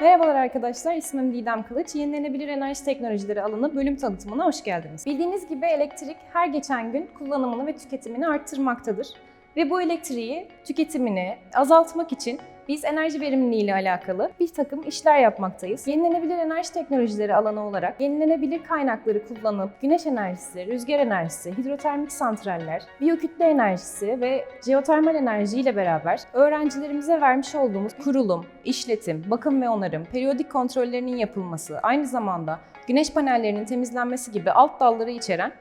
Merhabalar arkadaşlar, ismim Didem Kılıç. Yenilenebilir enerji teknolojileri alanı bölüm tanıtımına hoş geldiniz. Bildiğiniz gibi elektrik her geçen gün kullanımını ve tüketimini arttırmaktadır. Ve bu elektriği tüketimini azaltmak için biz enerji verimliliği ile alakalı bir takım işler yapmaktayız. Yenilenebilir enerji teknolojileri alanı olarak yenilenebilir kaynakları kullanıp güneş enerjisi, rüzgar enerjisi, hidrotermik santraller, biyokütle enerjisi ve jeotermal enerji ile beraber öğrencilerimize vermiş olduğumuz kurulum, işletim, bakım ve onarım, periyodik kontrollerinin yapılması, aynı zamanda güneş panellerinin temizlenmesi gibi alt dalları içeren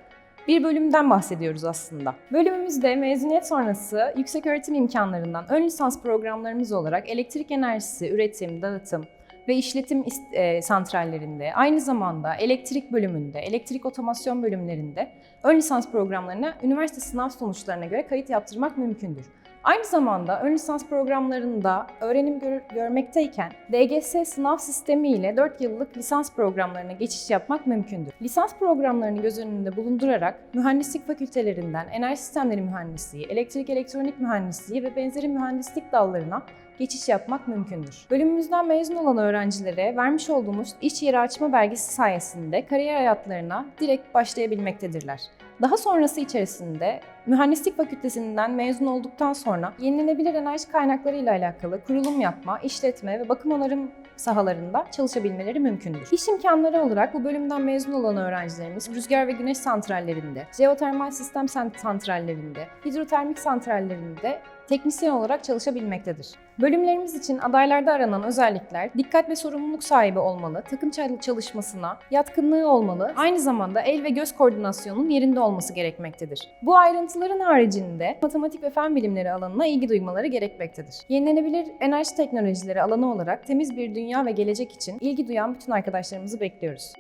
bir bölümden bahsediyoruz aslında. Bölümümüzde mezuniyet sonrası yüksek öğretim imkanlarından ön lisans programlarımız olarak elektrik enerjisi, üretim, dağıtım ve işletim e, santrallerinde, aynı zamanda elektrik bölümünde, elektrik otomasyon bölümlerinde ön lisans programlarına üniversite sınav sonuçlarına göre kayıt yaptırmak mümkündür. Aynı zamanda ön lisans programlarında öğrenim gör- görmekteyken DGS sınav sistemi ile 4 yıllık lisans programlarına geçiş yapmak mümkündür. Lisans programlarını göz önünde bulundurarak mühendislik fakültelerinden enerji sistemleri mühendisliği, elektrik elektronik mühendisliği ve benzeri mühendislik dallarına geçiş yapmak mümkündür. Bölümümüzden mezun olan öğrencilere vermiş olduğumuz iş yeri açma belgesi sayesinde kariyer hayatlarına direkt başlayabilmektedirler. Daha sonrası içerisinde mühendislik fakültesinden mezun olduktan sonra yenilenebilir enerji kaynakları ile alakalı kurulum yapma, işletme ve bakım onarım sahalarında çalışabilmeleri mümkündür. İş imkanları olarak bu bölümden mezun olan öğrencilerimiz rüzgar ve güneş santrallerinde, jeotermal sistem sant- santrallerinde, hidrotermik santrallerinde teknisyen olarak çalışabilmektedir. Bölümlerimiz için adaylarda aranan özellikler dikkat ve sorumluluk sahibi olmalı, takım çal- çalışmasına yatkınlığı olmalı, aynı zamanda el ve göz koordinasyonunun yerinde olması gerekmektedir. Bu ayrıntıların haricinde matematik ve fen bilimleri alanına ilgi duymaları gerekmektedir. Yenilenebilir enerji teknolojileri alanı olarak temiz bir dünya ve gelecek için ilgi duyan bütün arkadaşlarımızı bekliyoruz.